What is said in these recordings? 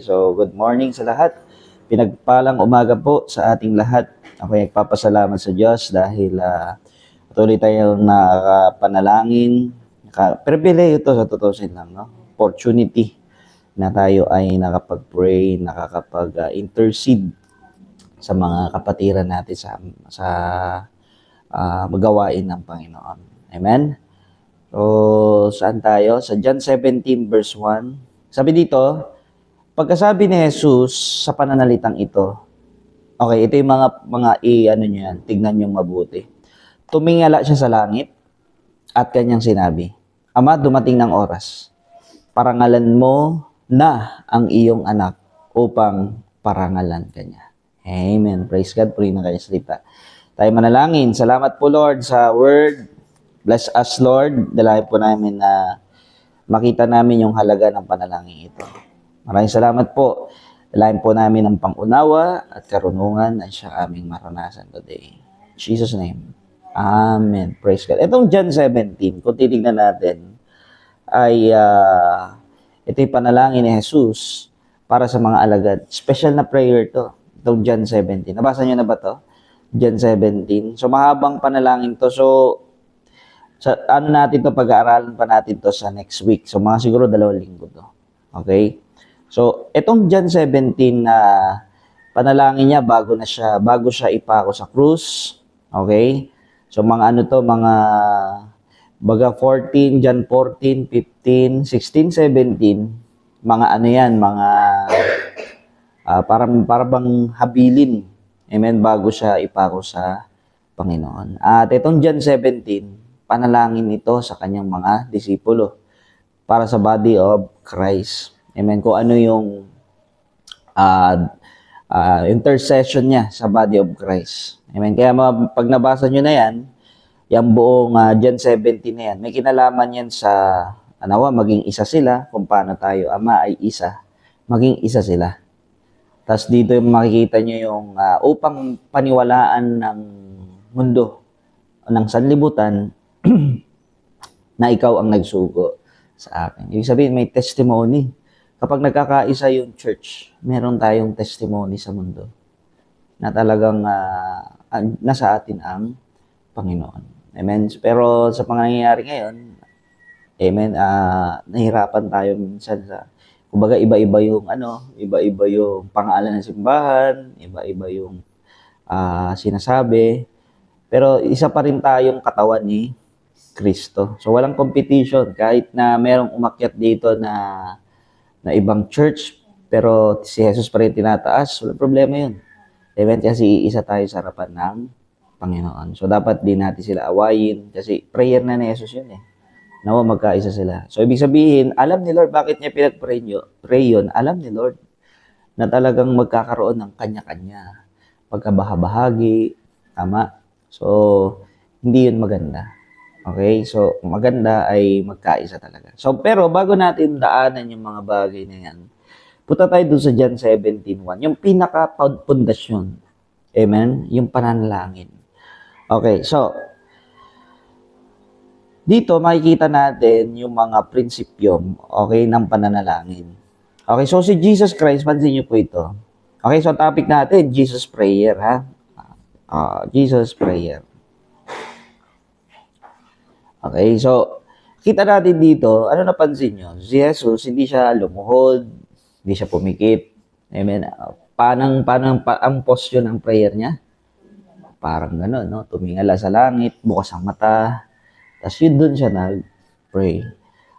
So good morning sa lahat. Pinagpalang umaga po sa ating lahat. Ako ay nagpapasalamat sa Diyos dahil ah, patuloy tayong nakapanalangin. Naka, pribileyo ito sa totoo lang, no? Opportunity na tayo ay nakapag-pray, nakakapag-intercede sa mga kapatiran natin sa sa ah, magawain ng Panginoon. Amen? So, saan tayo? Sa John 17 verse 1. Sabi dito, pagkasabi ni Jesus sa pananalitang ito, okay, ito yung mga, mga i, ano nyo yan, tignan nyo mabuti. Tumingala siya sa langit at kanyang sinabi, Ama, dumating ng oras. Parangalan mo na ang iyong anak upang parangalan kanya. Amen. Praise God. Puri na kayo salita. Tayo manalangin. Salamat po Lord sa word. Bless us Lord. Dalayan po namin na makita namin yung halaga ng panalangin ito. Maraming salamat po. Dalayan po namin ang pangunawa at karunungan na siya aming maranasan today. In Jesus' name. Amen. Praise God. Itong John 17, kung titignan natin, ay ah, ito yung panalangin ni Jesus para sa mga alagad. Special na prayer to. Itong John 17. Nabasa niyo na ba to? John 17. So, mahabang panalangin to. So, sa ano natin to pag-aaralan pa natin to sa next week. So mga siguro dalawang linggo to. Okay? So itong John 17 na panalangin niya bago na siya bago siya ipako sa krus. Okay? So mga ano to mga baga 14, John 14, 15, 16, 17 mga ano yan, mga ah parang parang habilin. Amen, bago siya ipako sa Panginoon. At itong John 17, panalangin ito sa kanyang mga disipulo para sa body of Christ. Amen. Kung ano yung ah, ah, intercession niya sa body of Christ. Amen. Kaya pag nabasa nyo na yan, yung buong ah, John 17 na yan, may kinalaman yan sa, anawa, maging isa sila, kung paano tayo, ama ay isa, maging isa sila. Tapos dito makikita nyo yung ah, upang paniwalaan ng mundo, ng sanlibutan, na ikaw ang nagsugo sa akin. Ibig sabihin, may testimony. Kapag nagkakaisa yung church, meron tayong testimony sa mundo na talagang ang- nasa atin ang Panginoon. Amen. Pero sa pangyayari ngayon, amen, ah, nahirapan tayo minsan sa kumbaga iba-iba yung ano, iba-iba yung pangalan ng simbahan, iba-iba yung ah, sinasabi. Pero isa pa rin tayong katawan ni Kristo. So walang competition kahit na merong umakyat dito na na ibang church pero si Jesus pa rin tinataas, walang problema 'yun. Amen kasi isa tayo sa harapan ng Panginoon. So dapat din natin sila awayin kasi prayer na ni Jesus 'yun eh. Nawa magkaisa sila. So ibig sabihin, alam ni Lord bakit niya pinag-pray yun. Alam ni Lord na talagang magkakaroon ng kanya-kanya. Pagkabahabahagi, tama. So, hindi yun maganda. Okay? So, maganda ay magkaisa talaga. So, pero bago natin daanan yung mga bagay na yan, punta tayo dun sa John 17.1, yung pinaka-pundasyon. Amen? Yung pananalangin. Okay, so, dito makikita natin yung mga prinsipyo, okay, ng pananalangin. Okay, so si Jesus Christ, pansin niyo po ito. Okay, so topic natin, Jesus Prayer, ha? Ah, Jesus Prayer. Okay, so kita natin dito, ano napansin nyo? Si Jesus, hindi siya lumuhod, hindi siya pumikit. Amen. Panang, panang, pa, ang posture ng prayer niya? Parang gano'n, no? Tumingala sa langit, bukas ang mata. Tapos yun doon siya nag-pray.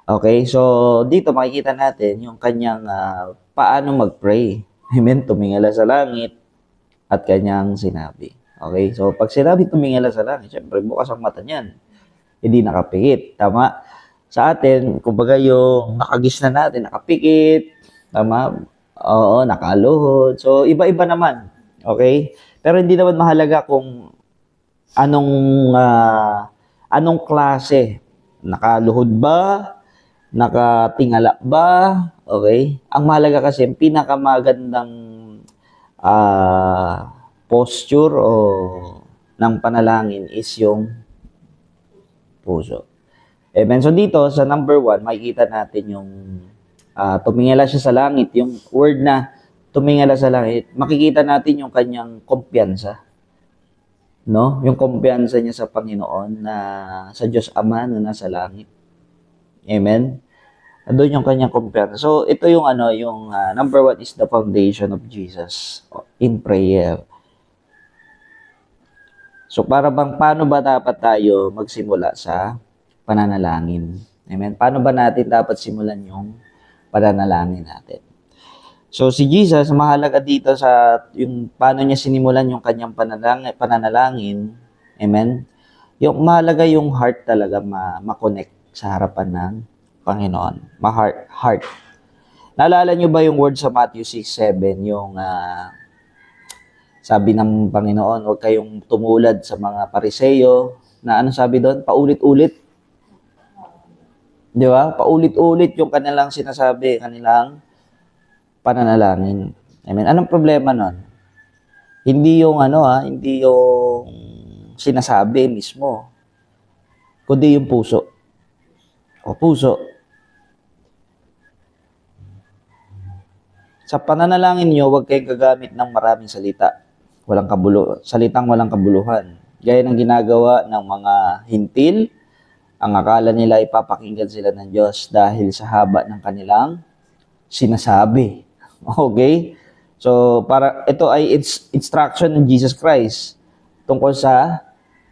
Okay, so dito makikita natin yung kanyang ah, paano mag-pray. Amen, tumingala sa langit at kanyang sinabi. Okay, so pag sinabi tumingala sa langit, syempre bukas ang mata niyan hindi nakapikit. Tama? Sa atin, kumbaga yung nakagis na natin, nakapikit. Tama? Oo, nakaluhod. So, iba-iba naman. Okay? Pero hindi naman mahalaga kung anong ah, anong klase. Nakaluhod ba? Nakatingala ba? Okay? Ang mahalaga kasi, ang pinakamagandang ah, posture o ng panalangin is yung puso. Amen. So dito, sa number one, makikita natin yung ah, tumingala siya sa langit, yung word na tumingala sa langit, makikita natin yung kanyang kumpiyansa. No? Yung kumpiyansa niya sa Panginoon na sa Diyos Ama na nasa langit. Amen? Doon yung kanyang kumpiyansa. So, ito yung ano, yung ah, number one is the foundation of Jesus in prayer. So, para bang, paano ba dapat tayo magsimula sa pananalangin? Amen? Paano ba natin dapat simulan yung pananalangin natin? So, si Jesus, mahalaga dito sa yung paano niya sinimulan yung kanyang pananalangin, pananalangin Amen? Yung mahalaga yung heart talaga ma- ma-connect sa harapan ng Panginoon. Ma-heart. Heart. Naalala niyo ba yung word sa Matthew 6.7, yung ah, sabi ng Panginoon, huwag kayong tumulad sa mga pariseyo, na ano sabi doon? Paulit-ulit. Di ba? Paulit-ulit yung kanilang sinasabi, kanilang pananalangin. Amen. Anong problema nun? Hindi yung ano ha, hindi yung sinasabi mismo, kundi yung puso. O puso. Sa pananalangin nyo, huwag kayong gagamit ng maraming salita. Walang kabulo, salitang walang kabuluhan. Gaya ng ginagawa ng mga hintil, ang akala nila ipapakinggan sila ng Diyos dahil sa haba ng kanilang sinasabi. Okay? So, para ito ay ins- instruction ng Jesus Christ tungkol sa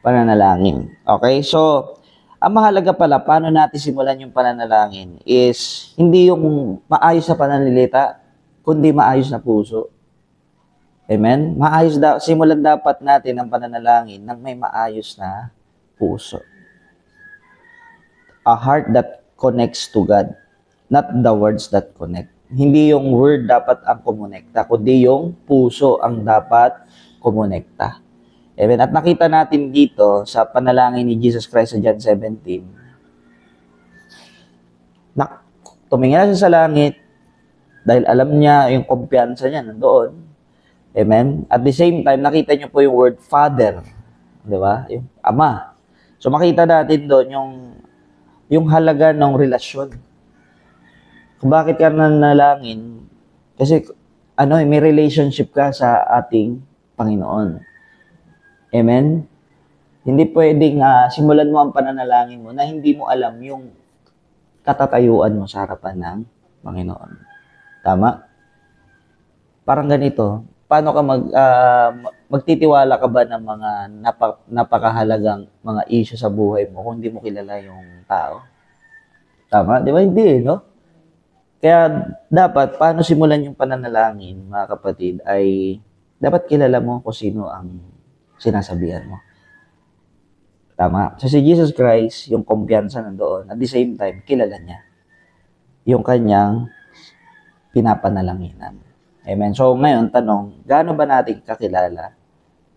pananalangin. Okay? So, ang mahalaga pala, paano natin simulan yung pananalangin is hindi yung maayos na pananalita, kundi maayos na puso. Amen? Maayos da simulan dapat natin ang pananalangin ng may maayos na puso. A heart that connects to God, not the words that connect. Hindi yung word dapat ang kumonekta, kundi yung puso ang dapat kumonekta. Amen. At nakita natin dito sa panalangin ni Jesus Christ sa John 17, na tumingin siya sa langit dahil alam niya yung kumpiyansa niya nandoon. Amen. At the same time, nakita niyo po yung word Father. Di ba? Yung Ama. So makita natin doon yung yung halaga ng relasyon. Kung bakit ka nanalangin, kasi ano, may relationship ka sa ating Panginoon. Amen? Hindi pwedeng ah, simulan mo ang pananalangin mo na hindi mo alam yung katatayuan mo sa harapan ng Panginoon. Tama? Parang ganito, paano ka mag, ah, magtitiwala ka ba ng mga napa, napakahalagang mga issue sa buhay mo kung hindi mo kilala yung tao? Tama? Di ba? Hindi, eh, no? Kaya dapat, paano simulan yung pananalangin, mga kapatid, ay dapat kilala mo kung sino ang sinasabihan mo. Tama. So si Jesus Christ, yung kumpiyansa nandoon, at the same time, kilala niya yung kanyang pinapanalanginan. Amen. So ngayon, tanong, gaano ba natin kakilala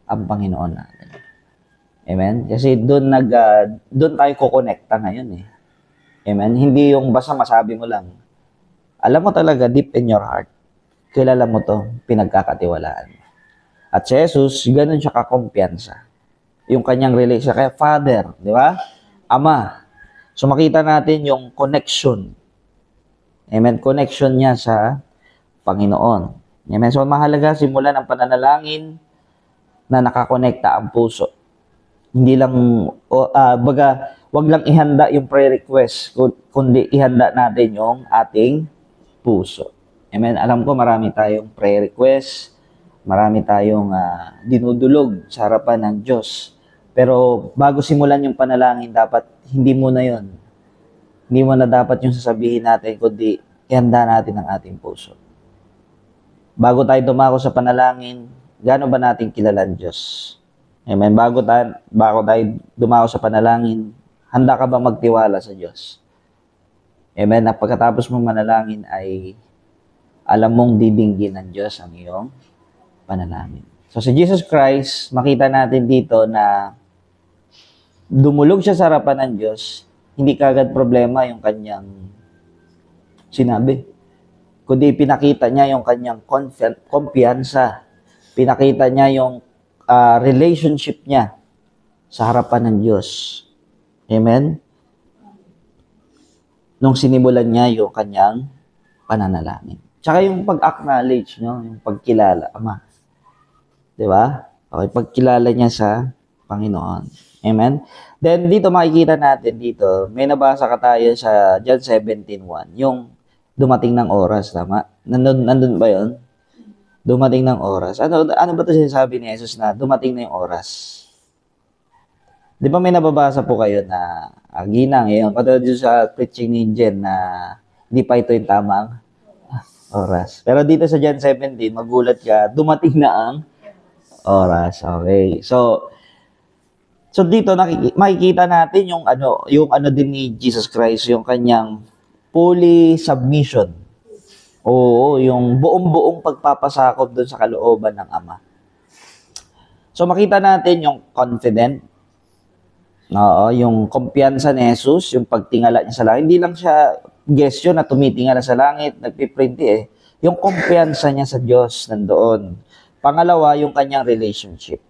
ang Panginoon natin? Amen. Kasi doon nag uh, doon tayo kokonekta ngayon eh. Amen. Hindi yung basta masabi mo lang. Alam mo talaga deep in your heart. Kilala mo to, pinagkakatiwalaan. At si Jesus, ganun siya kakumpiyansa. Yung kanyang relation kay Father, di ba? Ama. So makita natin yung connection. Amen. Connection niya sa Panginoon. Amen. So mahalaga simulan ang pananalangin na nakakonekta ang puso. Hindi lang, ah, baga, wag lang ihanda yung prayer request, kundi ihanda natin yung ating puso. Amen. Alam ko marami tayong prayer request, marami tayong ah, dinudulog sa harapan ng Diyos. Pero bago simulan yung panalangin, dapat hindi mo na yon. Hindi mo na dapat yung sasabihin natin, kundi ihanda natin ang ating puso. Bago tayo dumako sa panalangin, gaano ba natin kilala ang Diyos? Amen. Bago tayo, bago tayo dumako sa panalangin, handa ka ba magtiwala sa Diyos? Amen. Na pagkatapos mong manalangin ay alam mong didinggin ng Diyos ang iyong panalangin. So si Jesus Christ, makita natin dito na dumulog siya sa harapan ng Diyos, hindi kagad problema yung kanyang sinabi. Kundi pinakita niya yung kanyang kumpiyansa. Pinakita niya yung ah, relationship niya sa harapan ng Diyos. Amen? Nung sinimulan niya yung kanyang pananalangin. Tsaka yung pag-acknowledge, no? yung pagkilala, Ama. Di ba? Okay, pagkilala niya sa Panginoon. Amen? Then, dito makikita natin dito, may nabasa ka tayo sa John 17.1, yung dumating ng oras, tama? Nandun, nandun ba yon? Dumating ng oras. Ano, ano ba ito sinasabi ni Jesus na dumating na yung oras? Di ba may nababasa po kayo na ah, ginang, yun, katulad dito sa preaching ni Jen na hindi pa ito yung tamang oras. Pero dito sa John 17, magulat ka, dumating na ang oras. Okay. So, so dito nakiki- makikita natin yung ano, yung ano din ni Jesus Christ, yung kanyang fully submission. Oo, yung buong-buong pagpapasakop doon sa kalooban ng Ama. So makita natin yung confident, Oo, yung kumpiyansa ni Jesus, yung pagtingala niya sa langit. Hindi lang siya gesture na tumitingala sa langit, nagpiprinti eh. Yung kumpiyansa niya sa Diyos nandoon. Pangalawa, yung kanyang relationship.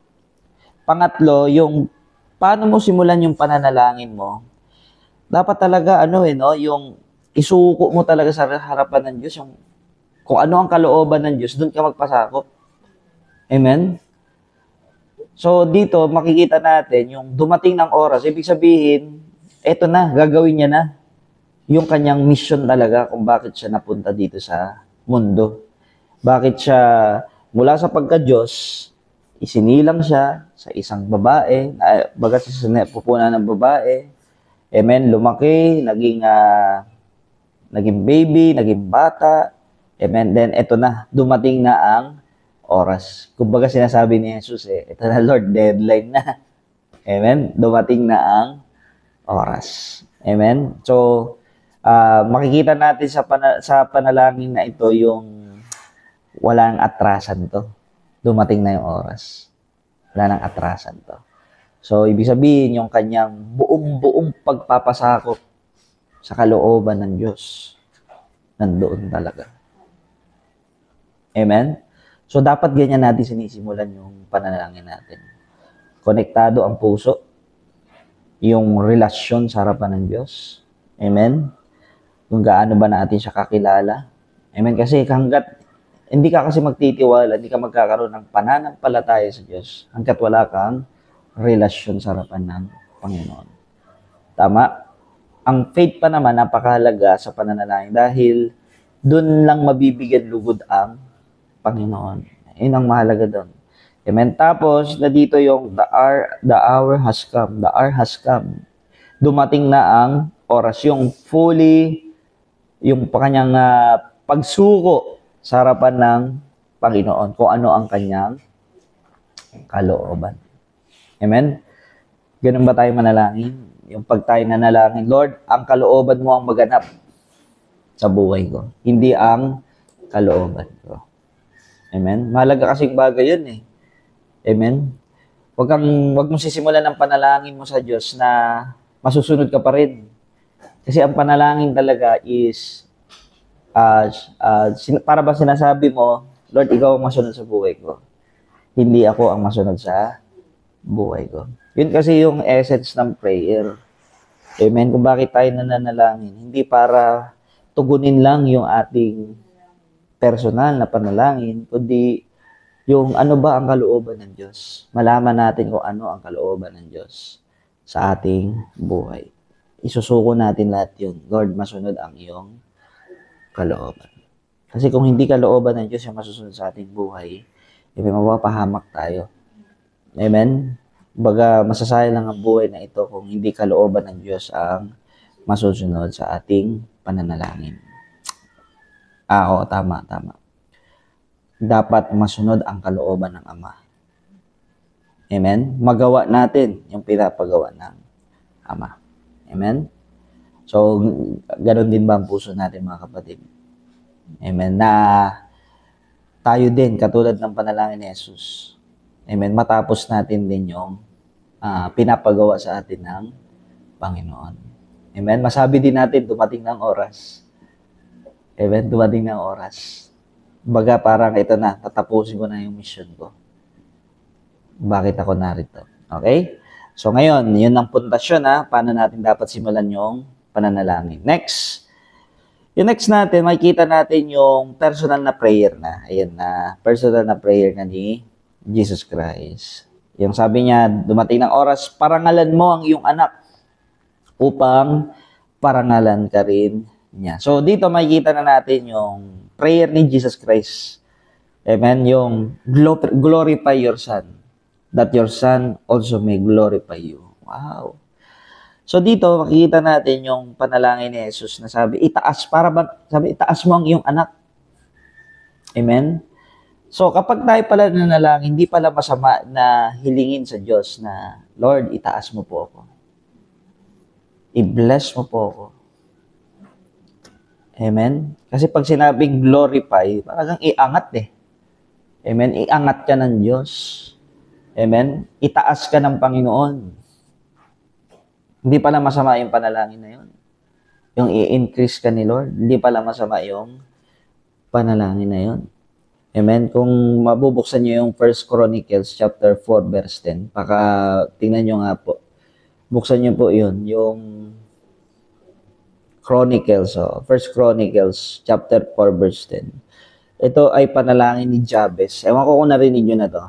Pangatlo, yung paano mo simulan yung pananalangin mo. Dapat talaga, ano eh, no, yung isuko mo talaga sa harapan ng Diyos, yung kung ano ang kalooban ng Diyos, doon ka magpasakop. Amen? So dito makikita natin yung dumating ng oras, ibig sabihin, eto na, gagawin niya na yung kanyang mission talaga kung bakit siya napunta dito sa mundo. Bakit siya mula sa pagka-Diyos, isinilang siya sa isang babae, baga sa pupunan ng babae, amen, lumaki, naging, ah, naging baby, naging bata, amen, then eto na, dumating na ang oras. Kumbaga sinasabi ni Jesus eh, ito na Lord, deadline na. Amen? Dumating na ang oras. Amen? So, ah, makikita natin sa, pana- sa panalangin na ito yung walang atrasan to. Dumating na yung oras. Wala nang atrasan to. So, ibig sabihin, yung kanyang buong-buong pagpapasakop sa kalooban ng Diyos, nandoon talaga. Amen? So, dapat ganyan natin sinisimulan yung pananalangin natin. Konektado ang puso, yung relasyon sa harapan ng Diyos. Amen? Kung gaano ba natin siya kakilala. Amen? Kasi hanggat hindi ka kasi magtitiwala, hindi ka magkakaroon ng pananampalataya sa Diyos hanggat wala kang relasyon sa harapan ng Panginoon. Tama? Ang faith pa naman napakahalaga sa pananalangin dahil doon lang mabibigyan lugod ang Panginoon. Yun ang mahalaga doon. Amen. Tapos, na dito yung the hour, the hour has come. The hour has come. Dumating na ang oras. Yung fully, yung kanyang uh, pagsuko sa harapan ng Panginoon. Kung ano ang kanyang kalooban. Amen. Ganun ba tayo manalangin? Yung pag tayo nanalangin, Lord, ang kalooban mo ang maganap sa buhay ko. Hindi ang kalooban ko. Amen? Mahalaga kasing bagay yun eh. Amen? Huwag kang, huwag mong sisimulan ng panalangin mo sa Diyos na masusunod ka pa rin. Kasi ang panalangin talaga is, uh, uh, para ba sinasabi mo, Lord, ikaw ang masunod sa buhay ko. Hindi ako ang masunod sa buhay ko. Yun kasi yung essence ng prayer. Amen? Kung bakit tayo nananalangin. Hindi para tugunin lang yung ating personal na panalangin, kundi yung ano ba ang kalooban ng Diyos. Malaman natin kung ano ang kalooban ng Diyos sa ating buhay. Isusuko natin lahat yun. Lord, masunod ang iyong kalooban. Kasi kung hindi kalooban ng Diyos yung masusunod sa ating buhay, eh, mapapahamak tayo. Amen? Baga, masasayang lang ang buhay na ito kung hindi kalooban ng Diyos ang masusunod sa ating pananalangin. Ah, oo, tama, tama. Dapat masunod ang kalooban ng Ama. Amen? Magawa natin yung pinapagawa ng Ama. Amen? So, ganun din ba ang puso natin mga kapatid? Amen? Na tayo din, katulad ng panalangin ni Jesus. Amen? Matapos natin din yung uh, pinapagawa sa atin ng Panginoon. Amen? Masabi din natin, dumating ng oras Amen. Dumating ng oras. Baga parang ito na, tatapusin ko na yung mission ko. Bakit ako narito? Okay? So ngayon, yun ang puntasyon ha, paano natin dapat simulan yung pananalangin. Next, Yung next natin, makikita natin yung personal na prayer na. Ayan na, personal na prayer na ni Jesus Christ. Yung sabi niya, dumating ng oras, parangalan mo ang iyong anak upang parangalan ka rin niya. So, dito makikita na natin yung prayer ni Jesus Christ. Amen? Yung glo- glorify your son that your son also may glorify you. Wow. So dito makikita natin yung panalangin ni Jesus na sabi, itaas para ba sabi itaas mo ang iyong anak. Amen. So kapag tayo pala nanalangin, hindi pala masama na hilingin sa Diyos na Lord, itaas mo po ako. I-bless mo po ako. Amen. Kasi pag sinabing glorify, parang iangat eh. Amen. Iangat ka ng Diyos. Amen. Itaas ka ng Panginoon. Hindi pala masama yung panalangin na yun. Yung i-increase ka ni Lord, hindi pala masama yung panalangin na yun. Amen. Kung mabubuksan niyo yung 1 Chronicles chapter 4 verse 10, baka tingnan niyo nga po. Buksan niyo po yun, yung Chronicles, oh, 1 Chronicles chapter 4 verse 10. Ito ay panalangin ni Jabez. Ewan ko kung narinig niyo na to.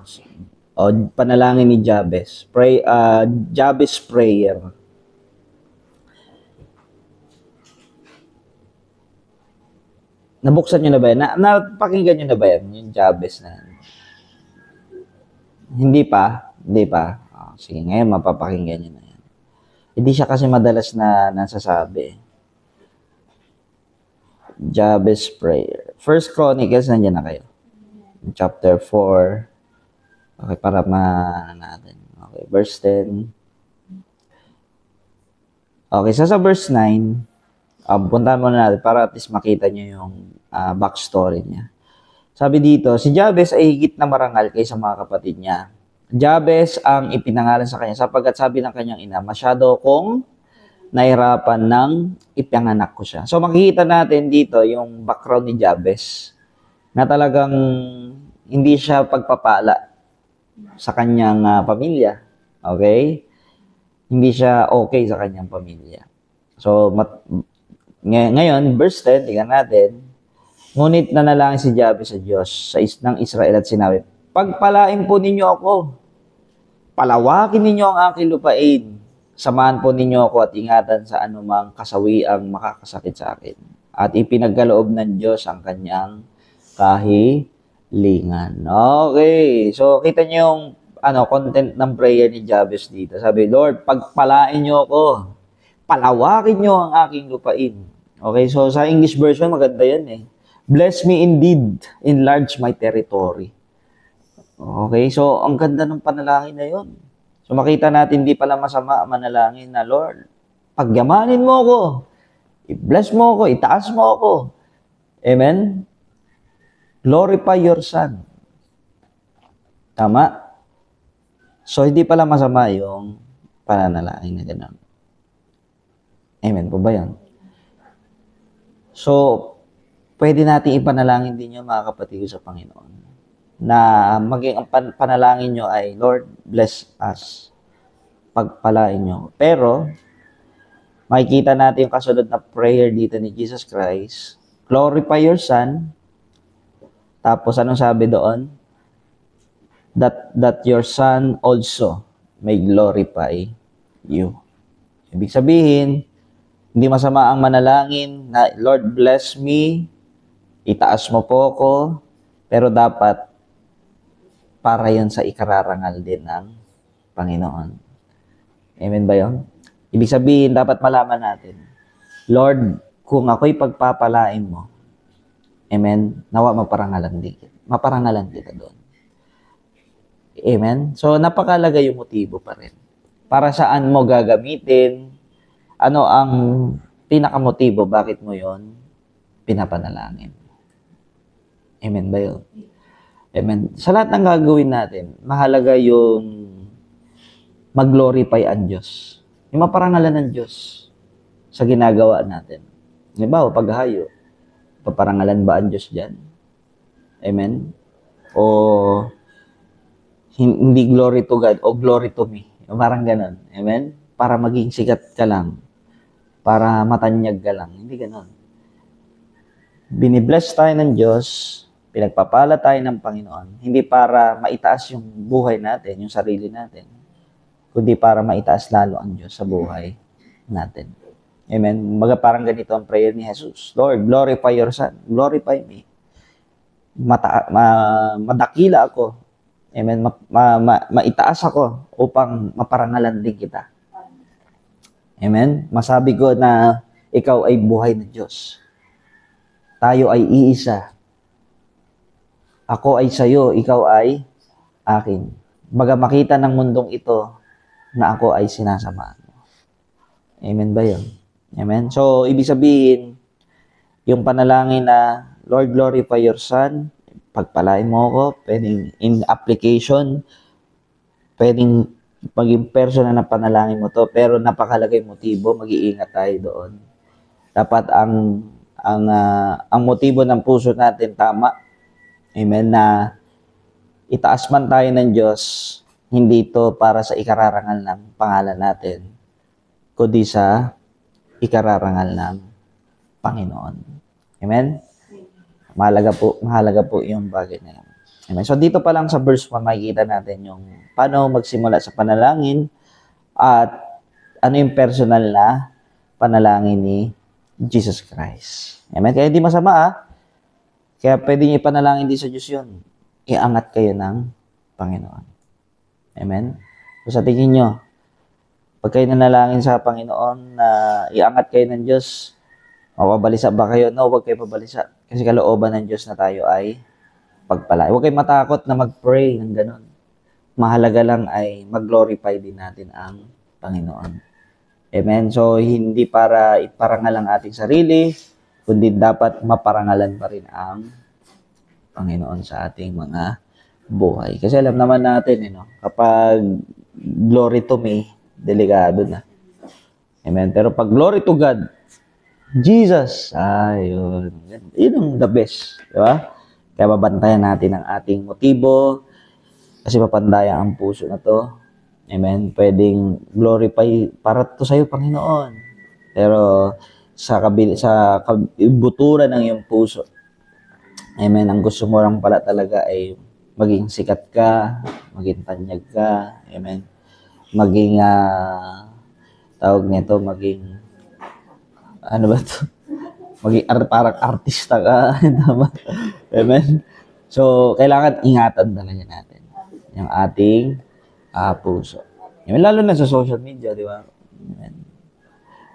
O, panalangin ni Jabez. Pray, uh, Jabez prayer. Nabuksan nyo na ba yan? Na, napakinggan nyo na ba yan? Yung Jabez na. Hindi pa? Hindi pa? Oh, sige, ngayon mapapakinggan nyo na yan. Hindi siya kasi madalas na nasasabi. Jabez prayer. First Chronicles, nandiyan na kayo. Chapter 4. Okay, para ma natin. Okay, verse 10. Okay, so sa verse 9, um, puntahan muna natin para at least makita nyo yung uh, backstory niya. Sabi dito, si Jabez ay higit na marangal kaysa mga kapatid niya. Jabez ang ipinangalan sa kanya sapagkat sabi ng kanyang ina, masyado kong nahirapan ng ipanganak ko siya. So makikita natin dito yung background ni Jabez na talagang hindi siya pagpapala sa kanyang uh, pamilya. Okay? Hindi siya okay sa kanyang pamilya. So, mat- ngay- ngayon, verse 10, tingnan natin. Ngunit nanalangin si Jabez sa Diyos sa is- ng Israel at sinabi, Pagpalain po ninyo ako. Palawakin ninyo ang aking lupain. Samahan po ninyo ako at ingatan sa anumang kasawiang makakasakit sa akin. At ipinagkaloob ng Diyos ang kanyang kahilingan. Okay. So, kita niyo yung ano, content ng prayer ni Jabez dito. Sabi, Lord, pagpalain niyo ako. Palawakin niyo ang aking lupain. Okay, so sa English version, maganda yan eh. Bless me indeed, enlarge my territory. Okay, so ang ganda ng panalangin na yon. So makita natin, di pala masama manalangin na, Lord, pagyamanin mo ako, i-bless mo ako, itaas mo ako. Amen? Glorify your Son. Tama? So, hindi pala masama yung pananalangin na gano'n. Amen po ba yun? So, pwede natin ipanalangin din yung mga kapatid sa Panginoon na maging ang pan- panalangin nyo ay, Lord, bless us. Pagpalain nyo. Pero, makikita natin yung kasunod na prayer dito ni Jesus Christ. Glorify your Son. Tapos, anong sabi doon? That, that your Son also may glorify you. Ibig sabihin, hindi masama ang manalangin na, Lord, bless me, itaas mo po ako, pero dapat para yon sa ikararangal din ng Panginoon. Amen ba yon? Ibig sabihin, dapat malaman natin, Lord, kung ako'y pagpapalain mo, Amen, nawa maparangalan din. Maparangalan kita doon. Amen? So, napakalaga yung motibo pa rin. Para saan mo gagamitin, ano ang pinakamotibo, bakit mo yon pinapanalangin. Amen ba yun? Amen. Sa lahat ng gagawin natin, mahalaga yung mag-glorify ang Diyos. Yung maparangalan ng Diyos sa ginagawa natin. Halimbawa, paghahayo, paparangalan ba ang Diyos dyan? Amen? O hindi glory to God o glory to me. Parang ganun. Amen? Para maging sikat ka lang. Para matanyag ka lang. Hindi ganun. binibless tayo ng Diyos, pinagpapala tayo ng Panginoon, hindi para maitaas yung buhay natin, yung sarili natin, kundi para maitaas lalo ang Diyos sa buhay natin. Amen. Mga parang ganito ang prayer ni Jesus. Lord, glorify your Son. Glorify me. Mata, ma, madakila ako. Amen. Ma, ma, ma, maitaas ako upang maparangalan din kita. Amen. Masabi ko na ikaw ay buhay ng Diyos. Tayo ay iisa. Ako ay sayo, ikaw ay akin. Baga makita ng mundong ito na ako ay sinasamahan mo. Amen ba yun? Amen? So, ibig sabihin, yung panalangin na, Lord, glorify your Son, pagpalain mo ako, pwedeng in application, pwedeng maging personal na panalangin mo to, pero napakalaga yung motibo, mag-iingat tayo doon. Dapat ang ang ah, ang motibo ng puso natin tama. Amen na itaas man tayo ng Diyos, hindi ito para sa ikararangal ng pangalan natin, kundi sa ikararangal ng Panginoon. Amen? Mahalaga po, mahalaga po yung bagay na yan. Amen. So dito pa lang sa verse 1 makikita natin yung paano magsimula sa panalangin at ano yung personal na panalangin ni Jesus Christ. Amen. Kaya hindi masama ah. Kaya pwede niyo ipanalangin din sa Diyos yun. Iangat kayo ng Panginoon. Amen. So sa tingin nyo, pag kayo nanalangin sa Panginoon na iangat kayo ng Diyos, mapabalisa ba kayo? No, huwag kayo pabalisa. Kasi kalooban ng Diyos na tayo ay pagpalay. Huwag kayong matakot na mag-pray ng ganun. Mahalaga lang ay mag-glorify din natin ang Panginoon. Amen? So, hindi para iparangal ang ating sarili, kundi dapat maparangalan pa rin ang Panginoon sa ating mga buhay. Kasi alam naman natin, you know, kapag glory to me, delikado na. Amen? Pero pag glory to God, Jesus, ayun. Yun ang the best. Di ba? Kaya babantayan natin ang ating motibo kasi papandaya ang puso na to. Amen. Pwedeng glorify para to sa iyo, Panginoon. Pero sa kabil sa kabuturan ng iyong puso. Amen. Ang gusto mo lang pala talaga ay maging sikat ka, maging tanyag ka. Amen. Maging ah, tawag nito, maging ano ba to? Maging art, parang artista ka. Tama. Amen. So, kailangan ingatan talaga natin yung ating ah, puso. Amen. Lalo na sa social media, di ba? Amen.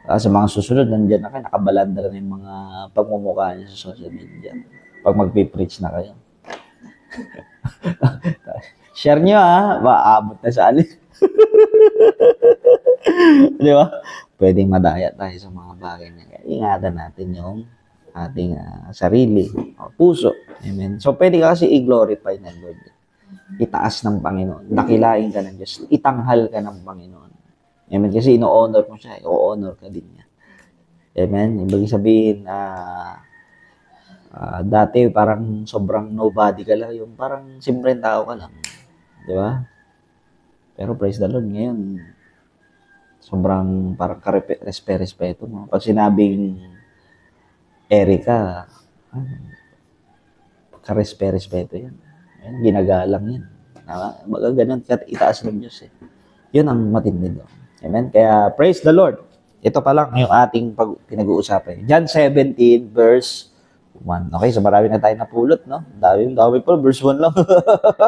Ah, sa mga susunod, nandiyan na kayo, nakabalanda na yung mga pagmumukha niyo sa social media. Pag magpipreach na kayo. Share nyo ha, maabot na sa alin. Di ba? Pwedeng madaya tayo sa mga bagay na yan. Ingatan natin yung ating ah, sarili, o puso. Amen. So, pwede ka kasi i-glorify ng Lord. Itaas ng Panginoon. Dakilain ka ng Diyos. Itanghal ka ng Panginoon. Amen. Kasi ino-honor mo siya. I-honor ka din niya. Amen. Ibig sabihin, ah, ah, dati parang sobrang nobody ka lang. Yung parang simpleng tao ka lang. Di ba? Pero praise the Lord, ngayon, sobrang parang karespe-respeto mo. Pag sinabing Erika, ah, karespe-respeto yan. yan. Ginagalang yan. Baga ganun, itaas ng Diyos eh. Yun ang matindi doon. Amen? Kaya praise the Lord. Ito pa lang yung ating pag- pinag-uusapan. John 17 verse 1. Okay, so marami na tayo napulot, no? Dami, dami pa, verse 1 lang.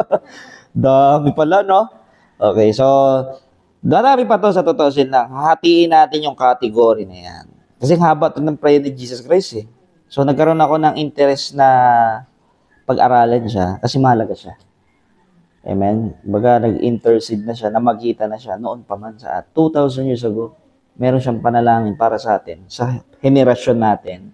dami pala, no? Okay, so Darami pa to sa tutusin lang. Hahatiin natin yung category na yan. Kasi haba to ng prayer ni Jesus Christ eh. So nagkaroon ako ng interest na pag-aralan siya kasi mahalaga siya. Amen. Baga nag-intercede na siya, namagita na siya noon pa man sa 2,000 years ago. Meron siyang panalangin para sa atin, sa henerasyon natin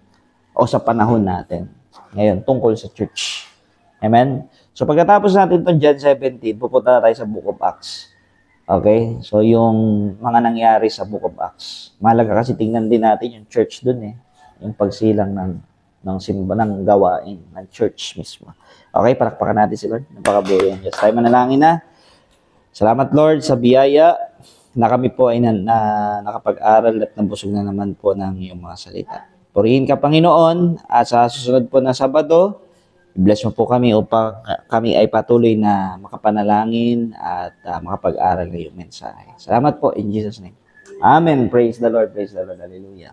o sa panahon natin. Ngayon, tungkol sa church. Amen. So pagkatapos natin itong John 17, pupunta na tayo sa Book of Acts. Okay? So, yung mga nangyari sa Book of Acts. Mahalaga kasi tingnan din natin yung church dun eh. Yung pagsilang ng, ng simba, ng gawain, ng church mismo. Okay? Palakpakan natin si Lord. Napakabuhay Diyos. Tayo manalangin na. Salamat Lord sa biyaya na kami po ay na, na, nakapag-aral at nabusog na naman po ng iyong mga salita. Purihin ka, Panginoon. At sa susunod po na Sabado, bless mo po kami upang kami ay patuloy na makapanalangin at ah, makapag-aral ng mensahe. Salamat po in Jesus' name. Amen. Praise the Lord. Praise the Lord. Hallelujah.